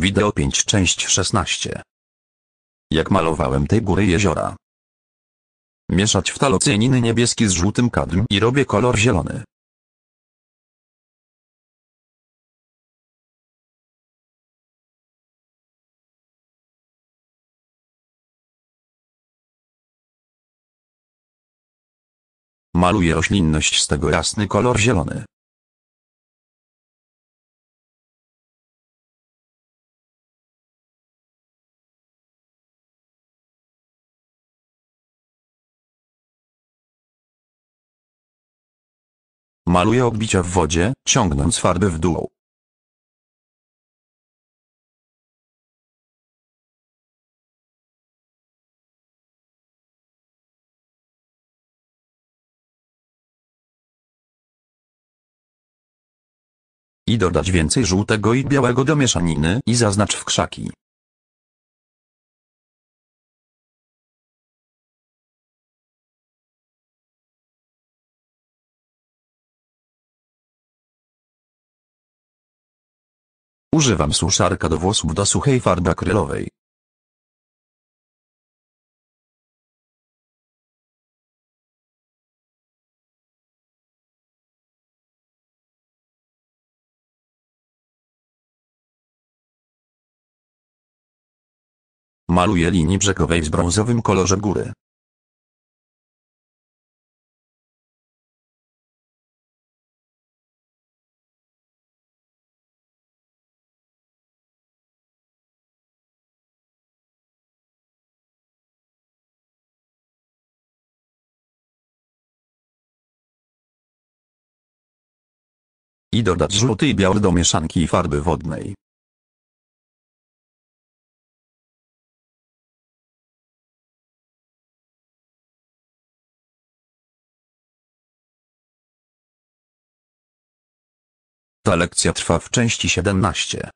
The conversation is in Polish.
Wideo 5 część 16 Jak malowałem tej góry jeziora. Mieszać wtalocyjaniny niebieski z żółtym kadm i robię kolor zielony. Maluję roślinność z tego jasny kolor zielony. Maluję odbicia w wodzie, ciągnąc farby w dół. I dodać więcej żółtego i białego do mieszaniny i zaznacz w krzaki. Używam suszarka do włosów do suchej farby akrylowej. Maluję linii brzegowej w brązowym kolorze góry. I dodać żółty i biały do mieszanki farby wodnej. Ta lekcja trwa w części 17.